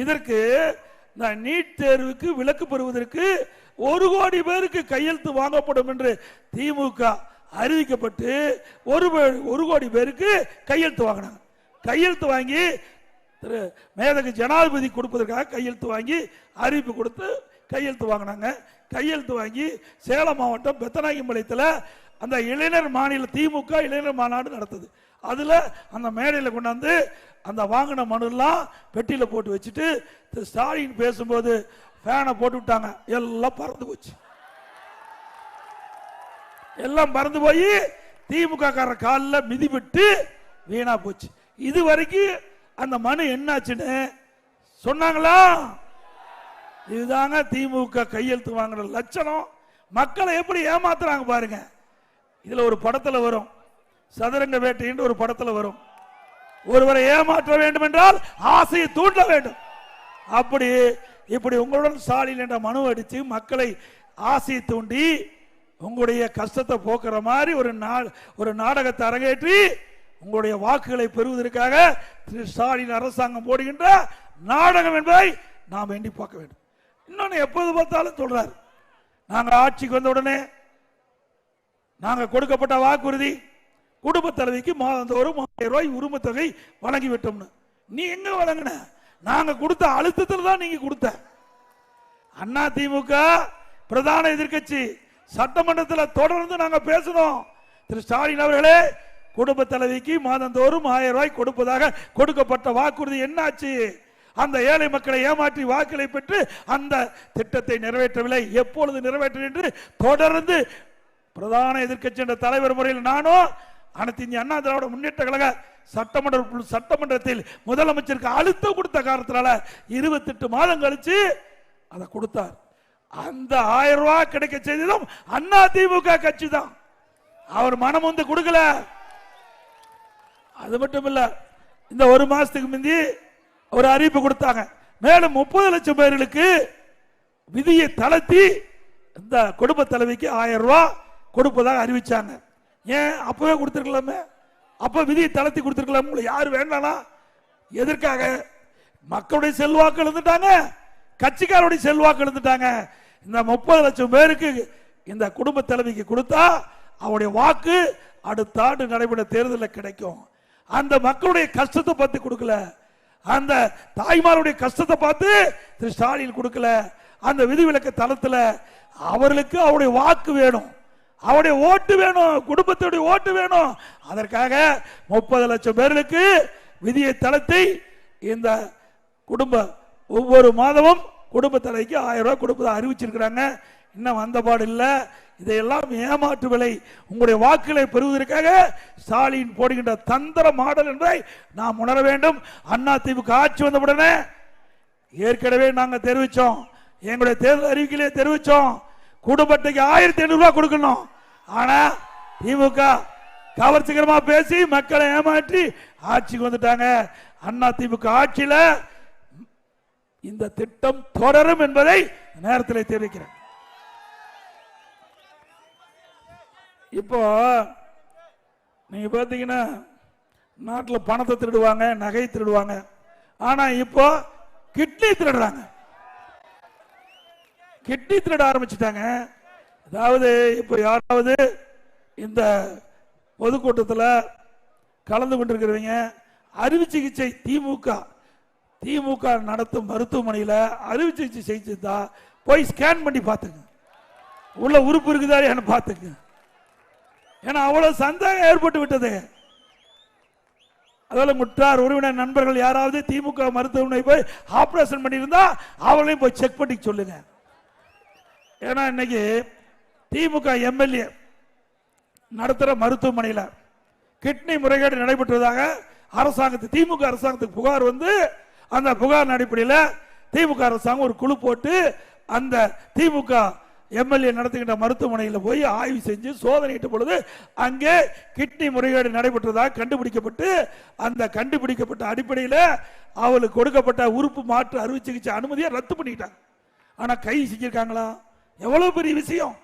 இதற்கு இந்த நீட் தேர்வுக்கு விலக்கு பெறுவதற்கு ஒரு கோடி பேருக்கு கையெழுத்து வாங்கப்படும் என்று திமுக அறிவிக்கப்பட்டு ஒரு ஒரு கோடி பேருக்கு கையெழுத்து வாங்கினாங்க. கையெழுத்து வாங்கி திரு மேதகு ஜனாதிபதி கொடுப்பதற்காக கையெழுத்து வாங்கி அறிவிப்பு கொடுத்து கையெழுத்து வாங்கினாங்க. கையெழுத்து வாங்கி சேலம் மாவட்டம் பெத்தநாயகம்பாளையத்தில் அந்த இளைஞர் மாநில திமுக இளைஞர் மாநாடு நடத்துது. அதில் அந்த மேடையில் கொண்டாந்து அந்த வாங்கின மனுலாம் பெட்டியில் போட்டு வச்சுட்டு திரு ஸ்டாலின் பேசும்போது ஃபேனை போட்டு விட்டாங்க. எல்லாம் பறந்து போச்சு. எல்லாம் பறந்து போய் திமுக கார காலில் மிதிபட்டு வீணா போச்சு. இது வரைக்கும் அந்த மனு என்னாச்சுன்னு சொன்னாங்களா? இதுதாங்க திமுக கையெழுத்து வாங்குற லட்சணம். மக்களை எப்படி ஏமாத்துறாங்க பாருங்க. இதுல ஒரு படத்துல வரும். சதுரங்க வேட்டைன்னு ஒரு படத்துல வரும். ஒருவரை ஏமாற்ற வேண்டும் என்றால் ஆசையை தூண்ட வேண்டும். அப்படி இப்படி உங்களுடன் சாலையில் என்ற மனு அடித்து மக்களை ஆசையை தூண்டி உங்களுடைய கஷ்டத்தை போக்குற மாதிரி ஒரு நாள் ஒரு நாடகத்தை அரங்கேற்றி உங்களுடைய வாக்குகளை பெறுவதற்காக திரு ஸ்டாலின் அரசாங்கம் போடுகின்ற நாடகம் என்பதை நாம் எண்ணி பார்க்க வேண்டும். இன்னொன்று எப்போது பார்த்தாலும் சொல்றாரு. நாங்கள் ஆட்சிக்கு வந்த உடனே நாங்கள் கொடுக்கப்பட்ட வாக்குறுதி குடும்ப தலைவிக்கு மாதந்தோறும் ஆயிரம் ரூபாய் உரிமை தொகை வழங்கி விட்டோம்னு. நீ எங்க வழங்கின? நாங்க கொடுத்த அழுத்தத்தில் தான் நீங்க கொடுத்த. அண்ணா திமுக பிரதான எதிர்க்கட்சி சட்டமன்றத்தில் தொடர்ந்து நாங்க பேசணும். திரு ஸ்டாலின் அவர்களே குடும்ப தலைவிக்கு மாதந்தோறும் ஆயிரம் ரூபாய் கொடுப்பதாக கொடுக்கப்பட்ட வாக்குறுதி என்னாச்சு? அந்த ஏழை மக்களை ஏமாற்றி வாக்களை பெற்று அந்த திட்டத்தை நிறைவேற்றவில்லை. எப்பொழுது நிறைவேற்ற என்று தொடர்ந்து பிரதான எதிர்க்கட்சி என்ற தலைவர் முறையில் நானும் அனைத்து இந்திய அண்ணா திராவிட முன்னேற்ற கழக சட்டமன்ற சட்டமன்றத்தில் முதலமைச்சருக்கு அழுத்தம் கொடுத்த காரணத்தினால இருபத்தெட்டு மாதம் கழிச்சு அதை கொடுத்தார். அந்த ஆயிரம் ரூபாய் கிடைக்க செய்ததும் அண்ணா திமுக கட்சி தான். அவர் மனம் வந்து கொடுக்கல. அது மட்டும் இல்ல இந்த ஒரு மாசத்துக்கு முந்தி ஒரு அறிவிப்பு கொடுத்தாங்க. மேலும் முப்பது லட்சம் பேர்களுக்கு விதியை தளர்த்தி இந்த குடும்ப தலைவிக்கு ஆயிரம் ரூபாய் கொடுப்பதாக அறிவிச்சாங்க. ஏன்? அப்பவே கொடுத்துருக்கலாமே? அப்ப விதியை தளர்த்தி கொடுத்துருக்கலாம்? உங்களை யாரு வேண்டானா? எதற்காக? மக்களுடைய செல்வாக்கு இழந்துட்டாங்க கட்சிக்காரருடைய செல்வாக்கு எழுந்துட்டாங்க இந்த முப்பது லட்சம் பேருக்கு இந்த குடும்ப தலைவிக்கு கொடுத்தா அவருடைய வாக்கு அடுத்த ஆண்டு நடைபெற தேர்தலில் கிடைக்கும். அந்த மக்களுடைய கஷ்டத்தை பார்த்து கொடுக்கல. அந்த தாய்மாருடைய கஷ்டத்தை பார்த்து திரு ஸ்டாலின் கொடுக்கல. அந்த விதிவிலக்க தளத்தில் அவர்களுக்கு அவருடைய வாக்கு வேணும். அவருடைய ஓட்டு வேணும் குடும்பத்துடைய ஓட்டு வேணும். அதற்காக முப்பது லட்சம் பேர்களுக்கு விதியை தளத்தை இந்த குடும்ப ஒவ்வொரு மாதமும் குடும்ப தலைக்கு ஆயிரம் ரூபாய் கொடுப்பதை அறிவிச்சிருக்கிறாங்க. இன்னும் வந்த பாடு இல்லை. இதையெல்லாம் ஏமாற்று விலை. உங்களுடைய வாக்குகளை பெறுவதற்காக ஸ்டாலின் போடுகின்ற தந்திர மாடல் என்பதை நாம் உணர வேண்டும். அண்ணா திமுக ஆட்சி வந்தவுடனே ஏற்கனவே நாங்கள் தெரிவித்தோம் எங்களுடைய தேர்தல் அறிவிக்கையிலே தெரிவித்தோம் குடும்பத்துக்கு ஆயிரத்தி ஐநூறுரூவா கொடுக்கணும். ஆனா திமுக கவர்ச்சிகரமா பேசி மக்களை ஏமாற்றி ஆட்சிக்கு வந்துட்டாங்க. அண்ணா திமுக ஆட்சியில இந்த திட்டம் தொடரும் என்பதை நேரத்தில் தெரிவிக்கிறேன். இப்போ நீங்க பார்த்தீங்கன்னா நாட்டில் பணத்தை திருடுவாங்க நகை திருடுவாங்க. ஆனா இப்போ கிட்னி திருடுறாங்க. கிட்னி திருட ஆரம்பிச்சிட்டாங்க. அதாவது இப்போ யாராவது இந்த பொதுக்கூட்டத்தில் கலந்து கொண்டிருக்கிறவங்க அறுவை சிகிச்சை திமுக திமுக நடத்தும் மருத்துவமனையில் அறுவை சிகிச்சை செஞ்சுதா போய் ஸ்கேன் பண்ணி பார்த்துங்க. உள்ள உறுப்பு இருக்குதா என்ன பார்த்துங்க. ஏன்னா அவ்வளோ சந்தேகம் ஏற்பட்டு விட்டது. அதில் முற்றார் உறவினர் நண்பர்கள் யாராவது திமுக மருத்துவமனை போய் ஆப்ரேஷன் பண்ணியிருந்தா அவளையும் போய் செக் பண்ணி சொல்லுங்க. ஏன்னா இன்னைக்கு திமுக எம்எல்ஏ நடத்துகிற மருத்துவமனையில் கிட்னி முறைகேடு நடைபெற்றதாக அரசாங்கத்து திமுக அரசாங்கத்துக்கு புகார் வந்து அந்த புகார் அடிப்படையில் திமுக அரசாங்கம் ஒரு குழு போட்டு அந்த திமுக எம்எல்ஏ நடத்துகின்ற மருத்துவமனையில் போய் ஆய்வு செஞ்சு சோதனையிட்ட பொழுது அங்கே கிட்னி முறைகேடு நடைபெற்றதாக கண்டுபிடிக்கப்பட்டு அந்த கண்டுபிடிக்கப்பட்ட அடிப்படையில் அவளுக்கு கொடுக்கப்பட்ட உறுப்பு மாற்று அறுவை சிகிச்சை அனுமதியை ரத்து பண்ணிட்டாங்க. ஆனால் கை செஞ்சுருக்காங்களா எவ்வளோ பெரிய விஷயம்.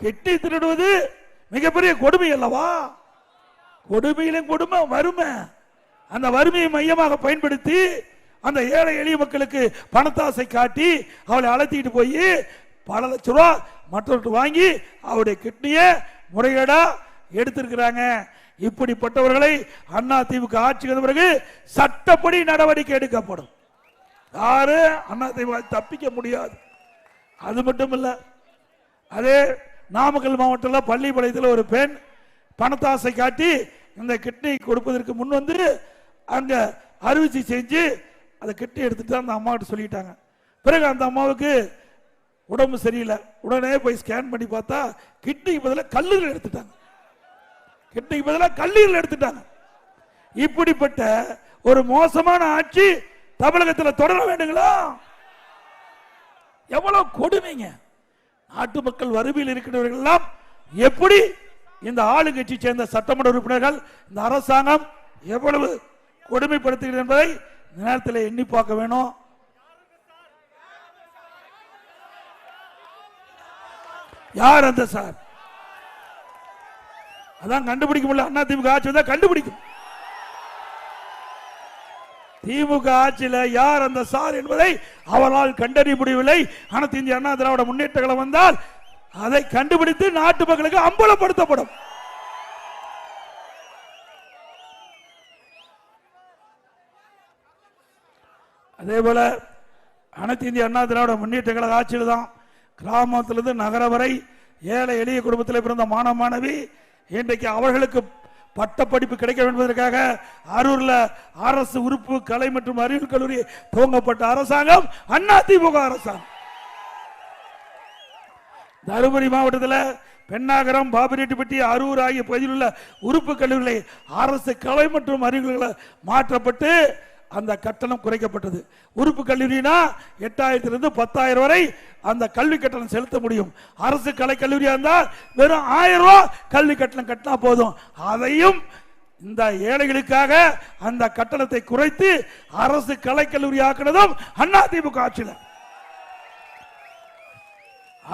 கெட்டி திருடுவது மிகப்பெரிய கொடுமை அல்லவா? கொடுமையிலும் கொடுமை வறுமை. அந்த வறுமையை மையமாக பயன்படுத்தி அந்த ஏழை எளிய மக்களுக்கு பணத்தாசை காட்டி அவளை அழைத்திட்டு போய் பல லட்ச ரூபா மற்றவர்கள் வாங்கி அவருடைய கிட்னியை முறைகேடா எடுத்திருக்கிறாங்க. இப்படிப்பட்டவர்களை அண்ணா திமுக ஆட்சிக்கு வந்த பிறகு சட்டப்படி நடவடிக்கை எடுக்கப்படும். யாரு அண்ணா திமுக தப்பிக்க முடியாது. அது மட்டும் இல்லை அதே நாமக்கல் மாவட்டத்தில் பள்ளிப்பாளையத்தில் ஒரு பெண் பணத்தாசை காட்டி இந்த கிட்னி கொடுப்பதற்கு முன் வந்து அங்கே அறுவை செஞ்சு அந்த கிட்னி எடுத்துகிட்டு அந்த அம்மாவிட்ட சொல்லிட்டாங்க. பிறகு அந்த அம்மாவுக்கு உடம்பு சரியில்லை. உடனே போய் ஸ்கேன் பண்ணி பார்த்தா கிட்னிக்கு பதிலாக கல்லீரல் எடுத்துட்டாங்க. கிட்னிக்கு பதிலாக கல்லீரல் எடுத்துட்டாங்க. இப்படிப்பட்ட ஒரு மோசமான ஆட்சி தமிழகத்தில் தொடர வேண்டுங்களா? எவ்வளவு கொடுமைங்க. நாட்டு மக்கள் வறுமையில் இருக்கிறவர்கள் எல்லாம் எப்படி இந்த ஆளுங்கட்சி சேர்ந்த சட்டமன்ற உறுப்பினர்கள் இந்த அரசாங்கம் எவ்வளவு கொடுமைப்படுத்துகிறது என்பதை இந்த நேரத்தில் எண்ணி பார்க்க வேணும். யார் அந்த சார்? அதான் கண்டுபிடிக்க முடியல. அண்ணா திமுக ஆட்சி வந்தா கண்டுபிடிக்கும். திமுக ஆட்சியில் யார் அந்த சார் என்பதை அவரால் கண்டறிய முடியவில்லை. அனைத்து இந்திய அண்ணா திராவிட முன்னேற்ற கழகம் வந்தால் அதை கண்டுபிடித்து நாட்டு மக்களுக்கு அம்பலப்படுத்தப்படும். அதே போல அனைத்து இந்திய அண்ணா திராவிட முன்னேற்ற கழக ஆட்சியில் தான் கிராமத்திலிருந்து நகர வரை ஏழை எளிய குடும்பத்தில் பிறந்த மாணவ மாணவி இன்றைக்கு அவர்களுக்கு பட்டப்படிப்பு கிடைக்க வேண்டுவதற்காக அரூர்ல அரசு உறுப்பு கலை மற்றும் அறிவியல் கல்லூரி துவங்கப்பட்ட அரசாங்கம் அண்ணா திமுக அரசாங்கம். தருமபுரி மாவட்டத்தில் பெண்ணாகரம் பாபிரெட்டிப்பட்டி அரூர் ஆகிய பகுதியில் உள்ள உறுப்பு கல்லூரிகளை அரசு கலை மற்றும் அறிவியல்களை மாற்றப்பட்டு அந்த கட்டணம் குறைக்கப்பட்டது. உறுப்பு கல்லூரினா எட்டாயிரத்திலிருந்து பத்தாயிரம் வரை அந்த கல்வி கட்டணம் செலுத்த முடியும். அரசு கலை கல்லூரியா இருந்தால் வெறும் ஆயிரம் ரூபா கல்வி கட்டணம் கட்டினா போதும். அதையும் இந்த ஏழைகளுக்காக அந்த கட்டணத்தை குறைத்து அரசு கலை கல்லூரி ஆக்கினதும் திமுக ஆட்சியில்.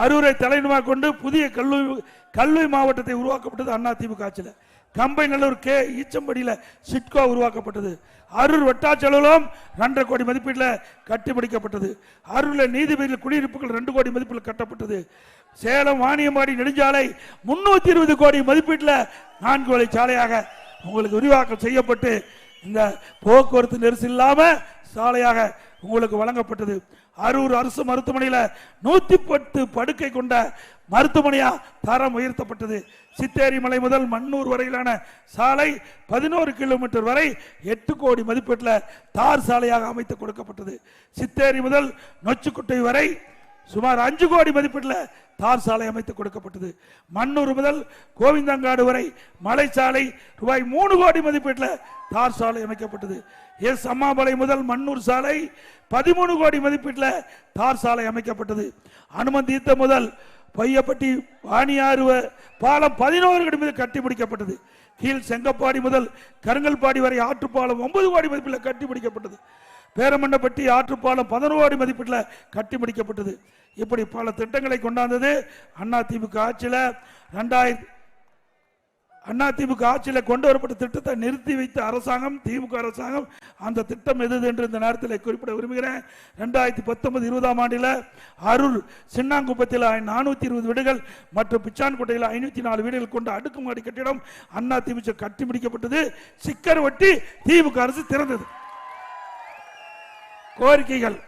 அரூரை தலைநகரமாக கொண்டு புதிய கல்லூரி கல்வி மாவட்டத்தை உருவாக்கப்பட்டது அண்ணா திமுக ஆட்சியில். கம்பைநல்லூர் கே ஈச்சம்படியில் சிட்கோ உருவாக்கப்பட்டது. அரூர் வட்டாட்சியலுவலம் ரெண்டரை கோடி மதிப்பீட்டில் கட்டிமடிக்கப்பட்டது அரூரில் நீதிபதியில் குடியிருப்புகள் ரெண்டு கோடி மதிப்பில் கட்டப்பட்டது. சேலம் வாணியம்பாடி நெடுஞ்சாலை முன்னூத்தி இருபது கோடி மதிப்பீட்டில் நான்கு வழி சாலையாக உங்களுக்கு விரிவாக்கம் செய்யப்பட்டு இந்த போக்குவரத்து நெரிசல் இல்லாமல் சாலையாக உங்களுக்கு வழங்கப்பட்டது. அரூர் அரசு மருத்துவமனையில் நூத்தி பத்து படுக்கை கொண்ட மருத்துவமனையா தரம் உயர்த்தப்பட்டது. சித்தேரி மலை முதல் மண்ணூர் வரையிலான சாலை பதினோரு கிலோமீட்டர் வரை எட்டு கோடி மதிப்பீட்டில் தார் சாலையாக அமைத்து கொடுக்கப்பட்டது. சித்தேரி முதல் நொச்சுக்குட்டை வரை சுமார் அஞ்சு கோடி மதிப்பீட்டில் தார் சாலை அமைத்து கொடுக்கப்பட்டது. மண்ணூர் முதல் கோவிந்தங்காடு வரை மலை சாலை ரூபாய் மூணு கோடி மதிப்பீட்டில் தார் சாலை அமைக்கப்பட்டது. எஸ் அம்மாபாளையம் முதல் மண்ணூர் சாலை பதிமூணு கோடி மதிப்பீட்டில் தார் சாலை அமைக்கப்பட்டது. அனுமந்தீத்த முதல் பையப்பட்டி வாணியாறுவ பாலம் பதினோரு கோடி மீது கட்டி முடிக்கப்பட்டது கீழ் செங்கப்பாடி முதல் கருங்கல்பாடி வரை ஆற்றுப்பாலம் ஒன்பது கோடி மதிப்பில் கட்டி முடிக்கப்பட்டது பேரமண்டப்பட்டி ஆற்றுப்பாலம் பதினோரு கோடி மதிப்பீட்டில் கட்டி முடிக்கப்பட்டது இப்படி பல திட்டங்களை கொண்டாந்தது அண்ணா திமுக ஆட்சியில். ரெண்டாயிரத்தி அண்ணா ஆட்சியில் கொண்டு வரப்பட்ட திட்டத்தை நிறுத்தி வைத்த அரசாங்கம் திமுக அரசாங்கம் அந்த திட்டம் எது என்று இந்த நேரத்தில் குறிப்பிட விரும்புகிறேன். ரெண்டாயிரத்தி பத்தொன்பது இருபதாம் ஆண்டில் அருள் சின்னாங்குப்பத்தில் நானூற்றி இருபது வீடுகள் மற்றும் பிச்சான்கோட்டையில் ஐநூற்றி நாலு வீடுகள் கொண்ட அடுக்குமாடி கட்டிடம் அண்ணா திமுக கட்டி முடிக்கப்பட்டது. சிக்கர் ஒட்டி திமுக அரசு திறந்தது. கோரிக்கைகள்.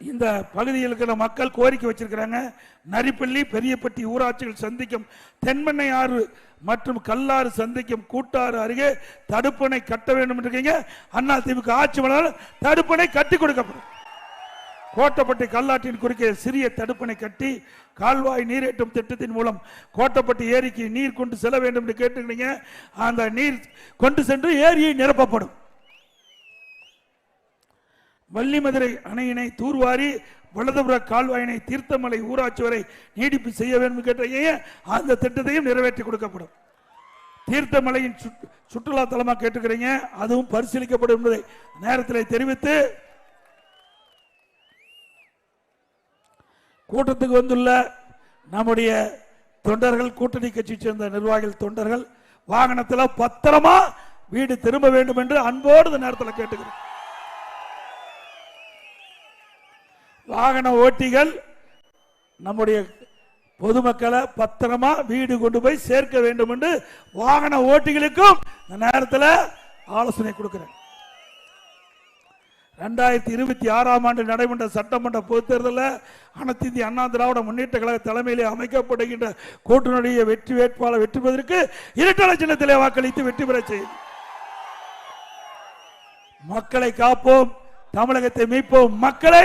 இந்த பகுதியில் இருக்கிற மக்கள் கோரிக்கை வச்சிருக்கிறாங்க. நரிப்பள்ளி பெரியப்பட்டி ஊராட்சிகள் சந்திக்கும் தென்மண்ணை ஆறு மற்றும் கல்லாறு சந்திக்கும் கூட்டாறு அருகே தடுப்பணை கட்ட வேண்டும் இருக்கீங்க அண்ணா திமுக ஆட்சி மலர் தடுப்பணை கட்டி கொடுக்கப்படும். கோட்டப்பட்டி கல்லாற்றின் குறுக்கே சிறிய தடுப்பணை கட்டி கால்வாய் நீரேற்றும் திட்டத்தின் மூலம் கோட்டப்பட்டி ஏரிக்கு நீர் கொண்டு செல்ல வேண்டும் என்று கேட்டுக்கிறீங்க அந்த நீர் கொண்டு சென்று ஏரியை நிரப்பப்படும். வள்ளிமதுரை அணையினை தூர்வாரி வலதுபுற கால்வாயினை தீர்த்தமலை ஊராட்சி வரை நீடிப்பு செய்ய வேண்டும் கேட்டீங்க அந்த திட்டத்தையும் நிறைவேற்றி கொடுக்கப்படும். தீர்த்தமலையின் சுற்று- சுற்றுலா தலமா கேட்டுக்கிறீங்க அதுவும் பரிசீலிக்கப்படும் என்பதை நேரத்தில் தெரிவித்து கூட்டத்துக்கு வந்துள்ள நம்முடைய தொண்டர்கள் கூட்டணி கட்சி சேர்ந்த நிர்வாகிகள் தொண்டர்கள் வாகனத்தில் பத்திரமா வீடு திரும்ப வேண்டும் என்று அன்போடு இந்த நேரத்தில் கேட்டுக்கிறேன். வாகன ஓட்டிகள் நம்முடைய பொதுமக்களை பத்திரமா வீடு கொண்டு போய் சேர்க்க வேண்டும் என்று வாகன ஓட்டிகளுக்கும் இந்த நேரத்தில் ஆலோசனை கொடுக்கிறேன். ரெண்டாயிரத்தி இருபத்தி ஆறாம் ஆண்டு நடைபெற்ற சட்டமன்ற பொதுத் தேர்தலில் அனைத்து இந்திய அண்ணா திராவிட முன்னேற்ற கழக தலைமையிலே அமைக்கப்படுகின்ற கூட்டணியுடைய வெற்றி வேட்பாளர் வெற்றி பெறுவதற்கு இரட்டை சின்னத்திலே வாக்களித்து வெற்றி பெற செய்யும் மக்களை காப்போம் தமிழகத்தை மீட்போம் மக்களை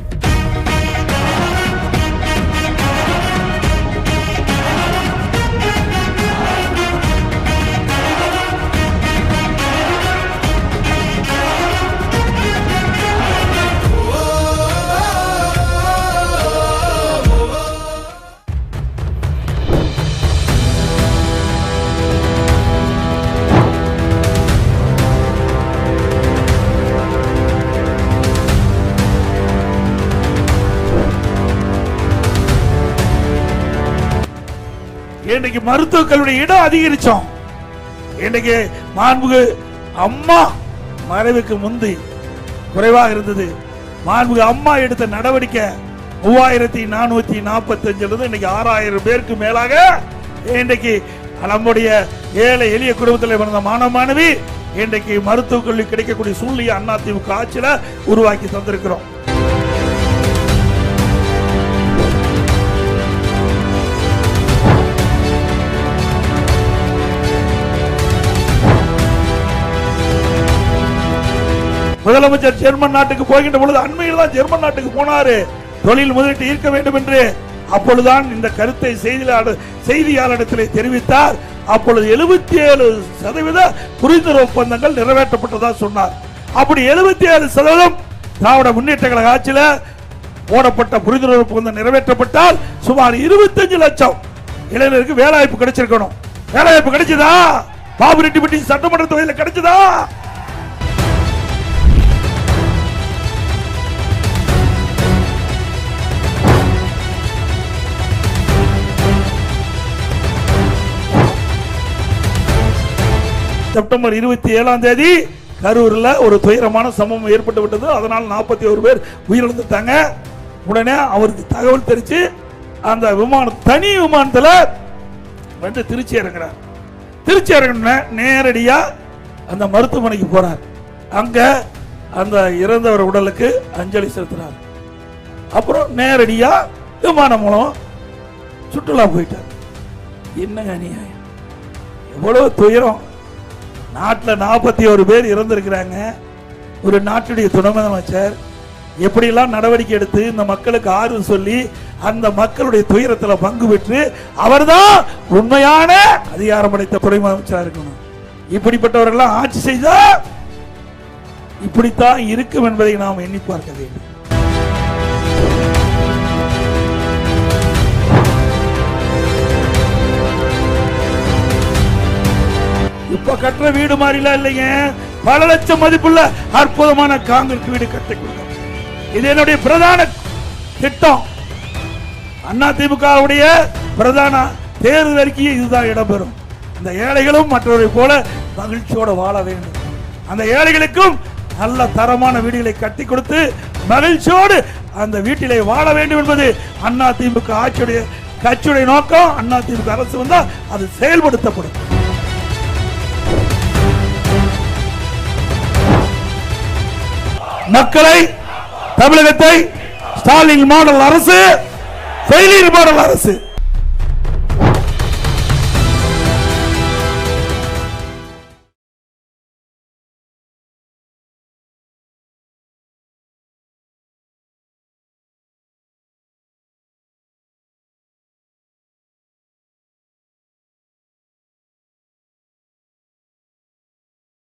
இன்னைக்கு மருத்துவக் இடம் அதிகரிச்சோம். இன்னைக்கு மாண்புகு அம்மா மறைவுக்கு முந்தி குறைவாக இருந்தது. மாண்புகு அம்மா எடுத்த நடவடிக்கை மூவாயிரத்தி நானூத்தி நாற்பத்தி அஞ்சுல இருந்து இன்னைக்கு ஆறாயிரம் பேருக்கு மேலாக இன்றைக்கு நம்முடைய ஏழை எளிய குடும்பத்தில் பிறந்த மாணவ மாணவி இன்றைக்கு மருத்துவக் கல்வி கிடைக்கக்கூடிய சூழ்நிலையை அதிமுக ஆட்சியில உருவாக்கி தந்திருக்கிறோம். முதலமைச்சர் ஜெர்மன் நாட்டுக்கு போகின்ற பொழுது அண்மையில் தான் ஜெர்மன் நாட்டுக்கு போனாரு. தொழில் முதலீட்டு ஈர்க்க வேண்டும் என்று. அப்பொழுதுதான் இந்த கருத்தை செய்தியாளர் செய்தியாளரிடத்தில் தெரிவித்தார். அப்பொழுது எழுபத்தி ஏழு சதவீத புரிந்துணர்வு ஒப்பந்தங்கள் நிறைவேற்றப்பட்டதாக சொன்னார். அப்படி எழுபத்தி ஏழு சதவீதம் திராவிட முன்னேற்ற கழக ஆட்சியில் போடப்பட்ட புரிந்துணர்வு ஒப்பந்தம் நிறைவேற்றப்பட்டால் சுமார் இருபத்தஞ்சு லட்சம் இளைஞருக்கு வேலைவாய்ப்பு கிடைச்சிருக்கணும். வேலைவாய்ப்பு கிடைச்சதா? பாபு ரெட்டிப்பட்டி சட்டமன்ற தொகுதியில் கிடைச்சதா? செப்டம்பர் இருபத்தி ஏழாம் தேதி கரூரில் ஒரு துயரமான சம்பவம் ஏற்பட்டு விட்டது. அதனால் நாற்பத்தி ஒரு பேர் உயிரிழந்துட்டாங்க. உடனே அவருக்கு தகவல் தெரிச்சு அந்த விமானம் தனி விமானத்தில் வந்து திருச்சி இறங்குறார். திருச்சி இறங்கின நேரடியாக அந்த மருத்துவமனைக்கு போறார். அங்கே அந்த இறந்தவர் உடலுக்கு அஞ்சலி செலுத்தினார் அப்புறம் நேரடியாக விமானம் மூலம் சுற்றுலா போயிட்டார். என்னங்க அநியாயம்? எவ்வளோ துயரம்? நாட்டில் நாற்பத்தி ஒரு பேர் இறந்திருக்கிறாங்க. ஒரு நாட்டுடைய துணை முதலமைச்சர் எப்படிலாம் நடவடிக்கை எடுத்து இந்த மக்களுக்கு ஆறுதல் சொல்லி அந்த மக்களுடைய துயரத்தில் பங்கு பெற்று அவர்தான் உண்மையான அதிகாரம் படைத்த துணை முதலமைச்சராக இருக்கணும். இப்படிப்பட்டவர்கள்லாம் ஆட்சி செய்தால் இப்படித்தான் இருக்கும் என்பதை நாம் எண்ணி பார்க்க வேண்டும். இப்ப கட்டுற வீடு மாதிரிலாம் இல்லைங்க பல லட்சம் மதிப்புள்ள அற்புதமான காங்கிரஸ் வீடு கட்டி கொடுக்கும் இது என்னுடைய பிரதான திட்டம். அண்ணா திமுகவுடைய பிரதான தேர்தல் அறிக்கையை இதுதான் இடம்பெறும். இந்த ஏழைகளும் மற்றவரை போல மகிழ்ச்சியோட வாழ வேண்டும். அந்த ஏழைகளுக்கும் நல்ல தரமான வீடுகளை கட்டி கொடுத்து மகிழ்ச்சியோடு அந்த வீட்டிலே வாழ வேண்டும் என்பது அண்ணா திமுக ஆட்சியுடைய கட்சியுடைய நோக்கம். அண்ணா அரசு வந்தால் அது செயல்படுத்தப்படும். மக்களை தமிழகத்தை ஸ்டாலின் மாடல் அரசு ஃபெயிலியர் மாடல் அரசு.